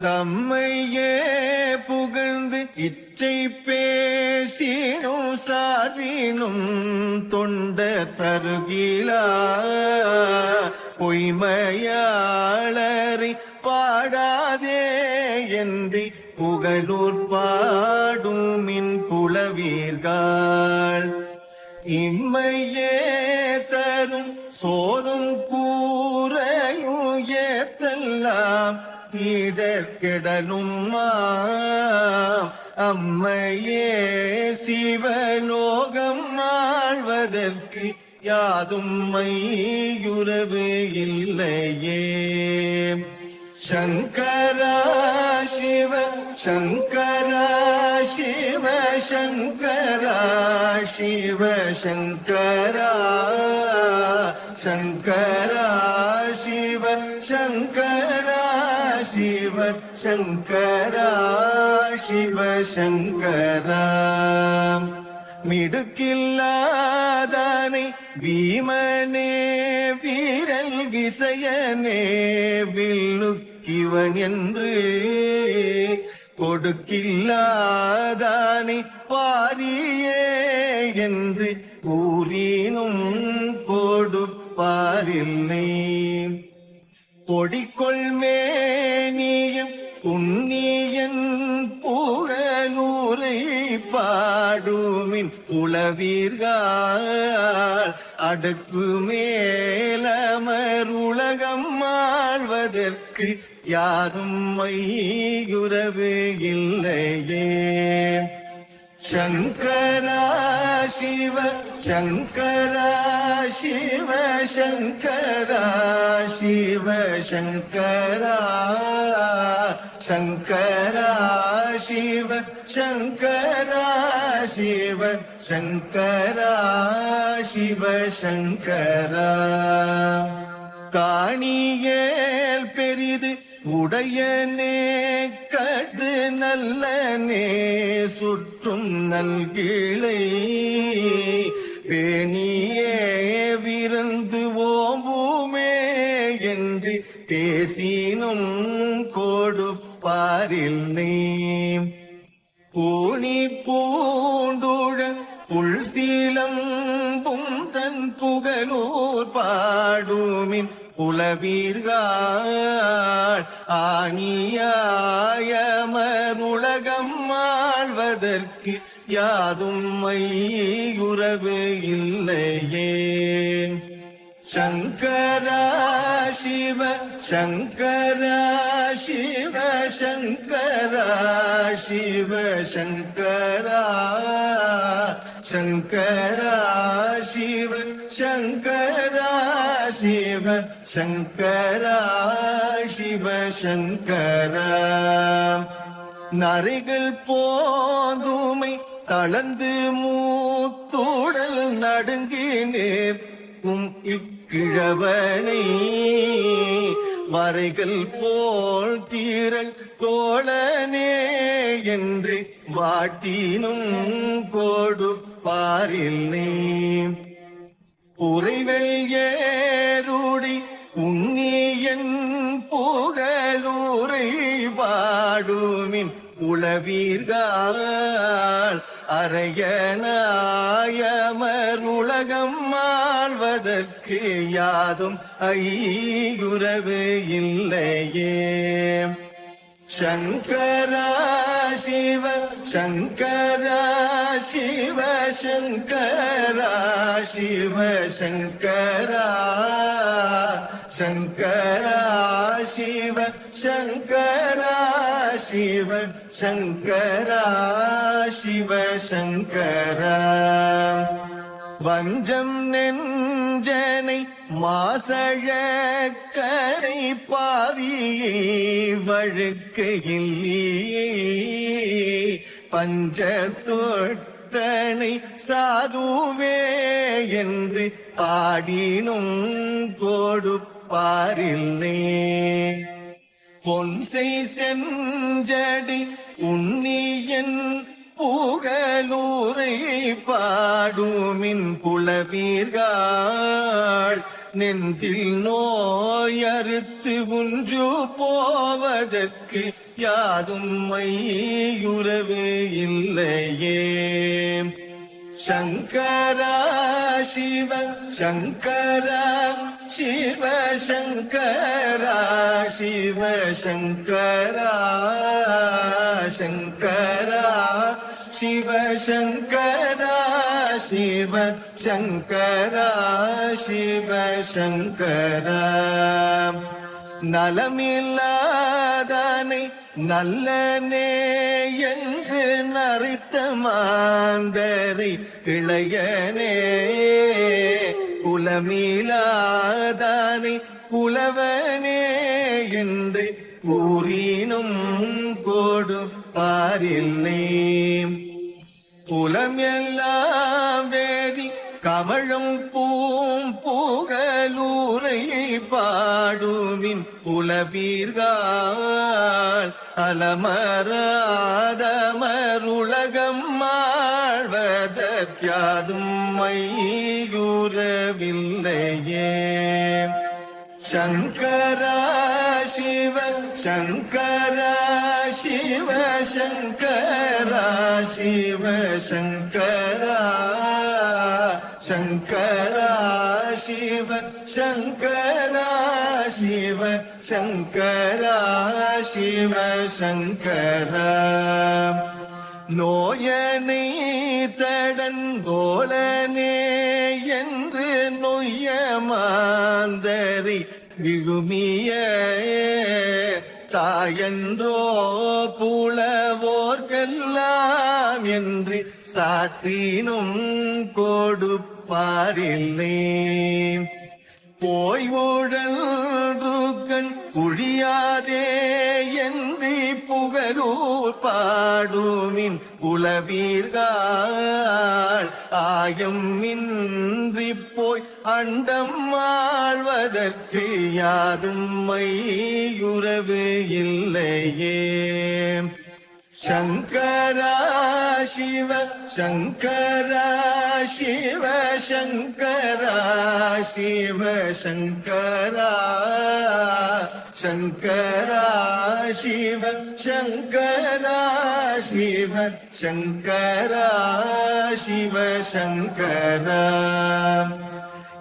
தம்மையே புகழ்ந்து இச்சை பேசினும் சாரினும் தொண்ட தருகிலா. பொய்மையாளரை பாடாதே என்று புகழூர் பாடுமின் புலவீர்கள். இம்மையே தரும் சோறும் கூறையும் ஏத்தெல்லாம் இடர்கெடலும் அம்மையே சிவலோகம் ஆழ்வதற்கு யாதும் மையுறவு இல்லையே. சங்கரா சிவ சங்கரா சிவ சங்கரா சிவ சங்கரா சங்கரா சிவ சங்க சிவ சங்கரா சிவ சங்கரா மிடுக்கில்லாதானை பீமனே வீரல் விசயனே வில்லுக்கிவன் என்று கொடுக்கில்லாதானை பாரியே என்று கூறினும் கொடுப்பாரில்லை. பொடிக்கொள் புலவீர்கள். அடுக்கு மேலமர் உலகம் ஆழ்வதற்கு யாதும் மையுறவு இல்லையே. சங்கரா சிவ சங்கரா சிவ சங்கரா சிவ சங்கரா சங்கரா சிவ சங்கரா சிவ சங்கரா சிவ சங்கரா காணியேல் பெரிது உடையனே கடு நல்லனே சுற்றும் நல்கிளை பேணியே விருந்து ஓம்புமே என்று பேசினும் கொடுப்பாரில்லை பூணி பூண்டுழ புல் சீலம்பும் தன் புகழோர் பாடுமின் உளவீர்கள் ஆணியாயமர் உலகம் ஆழ்வதற்கு யாதும் மையுறவு இல்லையே. சங்கரா சிவ சங்கரா சிவ சங்கரா சிவ சங்கரா சங்கரா சிவ சங்கரா சிவ சங்கரா சிவ சங்கரா நரைகள் போதுமை தளர்ந்து மூத்துடல் நடுங்கி உம் இக்கிழவனை வரைகள் போல் தீரல் தோழனே என்று வாட்டினும் பாரில் நீ. உறைவெள் ஏருடி உன்னி என் புகழூரை பாடுமின் உளவீர்கள் அரையனாயமருலகம் ஆழ்வதற்கு யாதும் ஐயுறவு இல்லையே. சங்கரா சிவ சங்கரா சிவ சங்கரா சிவ சங்கரா சங்கரா சிவ சங்கரா சிவ சங்கரா சிவ சங்கரா வஞ்சம் நெஞ்சனை மாசழ கரை பாவியை வழுக்கையில்லையே பஞ்ச தொட்டனை சாதுவே என்று பாடினும் கொடுப்பாரில்லை பொன்சை செஞ்சடி உன்னியன் புகழூரை பாடுமின் புலவீர்கள். நெஞ்சில் நோயறுத்து ஒன்று போவதற்கு யாதும் மையுறவு இல்லையே. சங்கரா சிவ சங்கரா சிவ சங்கரா சிவ சங்கரா சங்கரா சிவ சங்கரா சிவ சங்கரா சிவ சங்கரா நலமில்லாதானை நல்லனே என்று நரித்த மாந்தரை இளையனே குலமிலாதானை புலவனே என்று கூறினும் கொடுப்பாரில்லை புலம் எல்லாம் வேதி கமழும் பூம் பூகலூரை பாடுமின் புலவீர்கள் அலமராதமருலகம் ஆழ்வதற்காதும் மையூரவில்லையே சங்கரா சிவ சங்கரா சிவ சங்கரா சிவ சங்கரா சங்கரா சிவ சங்கரா சிவ சங்கரா சிவ சங்கரா நோயனை தடங்கோலனே என்று நொய்ய மாந்தரி விழுமிய தாயன்றோ புலவோர்கெல்லாம் என்று சாற்றினும் கொடுப்பாரில்லை. போய் ஊழல்கண் குழியாதே என்று புகழூர் பாடுமின் புலவீர்கள் ஆயம் இன்றி போய் அண்டம் ஆழ்வதற்கு யாதும் மையுறவு இல்லையே. சங்கரா சிவ சங்கரா சிவ சங்கரா சிவ சங்கரா சங்கரா சிவ சங்கரா சிவ சங்கரா. சிவ சங்கரா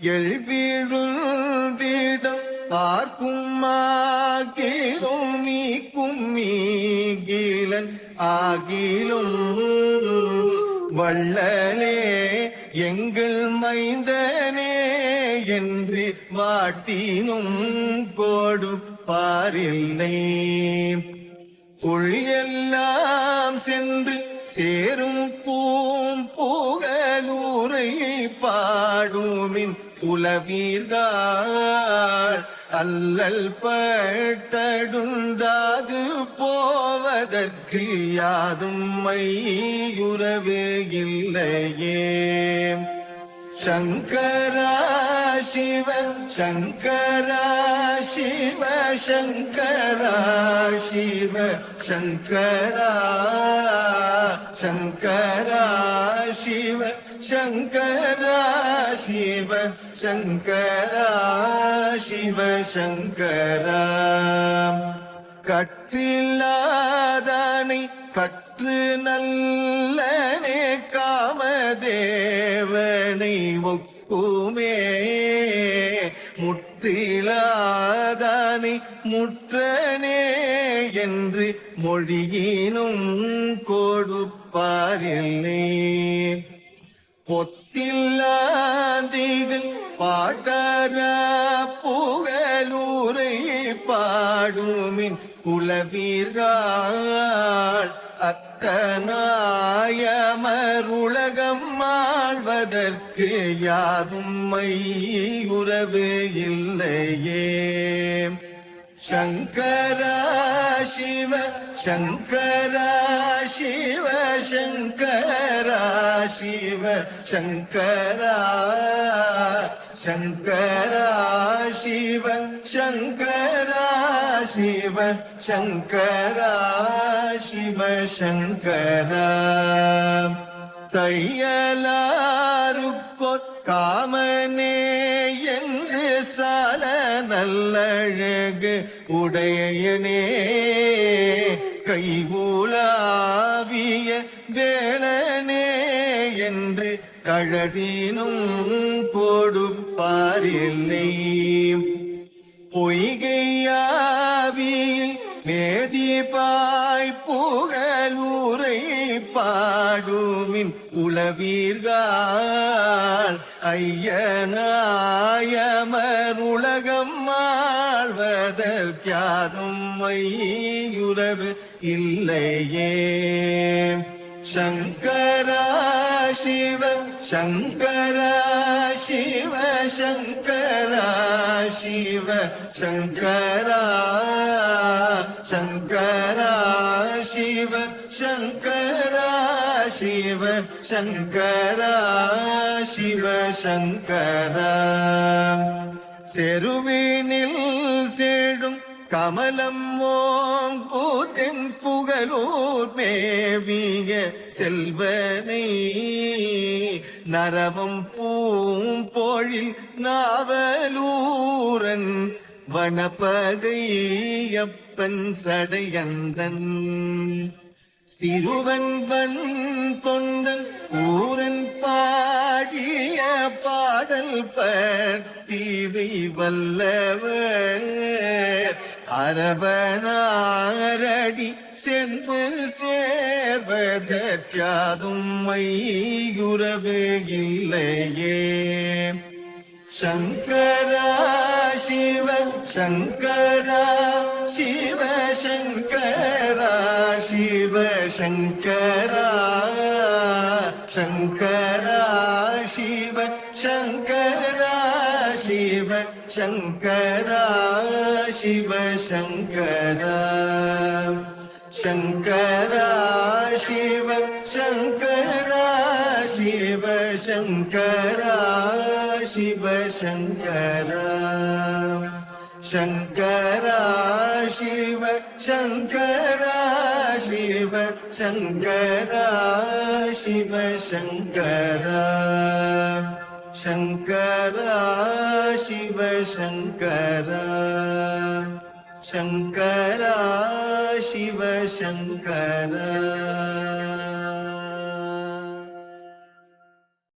எழுவிழுந்திடம் பார்க்கும் ஆகிலும் நீக்கும் மீகிலன் ஆகிலும். வள்ளலே எங்கள் மைந்தனே என்று வாட்டினும் கொடுப்பாரில்லை பார்ப்பாரில்லை உள்ளெல்லாம் சென்று சேரும் பூம் புகலூரை பாடுமின் புலவீர்கள் அல்லல் பட்டடுந்தாது போவதற்கு யாதும் மையுறவே இல்லையே. சங்கரா சிவ சங்கரா சிவ சங்கரா சிவ சங்கரா சங்கரா சிவ சங்கரா சிவ சங்கரா சிவ சங்கரா கற்றில்லாதானை கற்று நல்லனே தேவனை ஒக்குமே முற்றிலாதானை முற்றனே என்று மொழியினும் கொடுப்பாரில்லை. பொத்தில்லாதிகள் பாட்டாரா புகழூரை பாடுமின் குலவீர்கள். அத்தனாயமருலகம் ஆழ்வதற்கு யாதும் மையுறவு இல்லையே. शङ्कर शिव शङ्कर शिव शङ्कर शिव शङ्कर शङ्कर शिव शङ्कर शिव शङ्कर शिव शङ्कर। தையலாருக்கொ காமனே என்று சால நல்லழகு உடையனே. கைகூலாவிய வேளனே என்று கழடினும் கொடுப்பாரில்லை பொய்கையாவியில் மேதிபாய் புகழூரை பாடுமின் உளவீர்கள் ஐயனாயமர் ஆழ்வதற்காதும் மையுறவு இல்லையே. சங்கரா சிவ சங்கரா சிவ சங்கரா சிவ சங்கரா சங்கரா சிவ சங்கரா சிவ சங்கரா சிவ சங்கரா. செருவினில் சேடும் கமலம் ஓங்கூத்தின் புகழூர் மேவிய செல்வனை நரவம் பூம் போழில் நாவலூரன் வனப்பகையப்பன் சடையந்தன். சிறுவன்வன் தொண்டன் ஊரன் பாடிய பாடல் பத்தீவை வல்லவர். அரவணாரடி சென்று சேர்வதற்காதும் மையுறவு இல்லையே. சங்கரா சிவ சங்கரா சிவ சங்கரா சிவ சங்கரா சங்கரா சிவ சங்கரா சிவ சங்கரா சிவ சங்கரா சங்கரா சிவ சங்கரா சிவ சங்கரா சிவ சங்கரா சங்கரா சிவ சங்கரா சிவ சங்கரா சிவ சங்கரா சங்கரா சிவ சங்கரா शङ्करा शिवशङ्करा।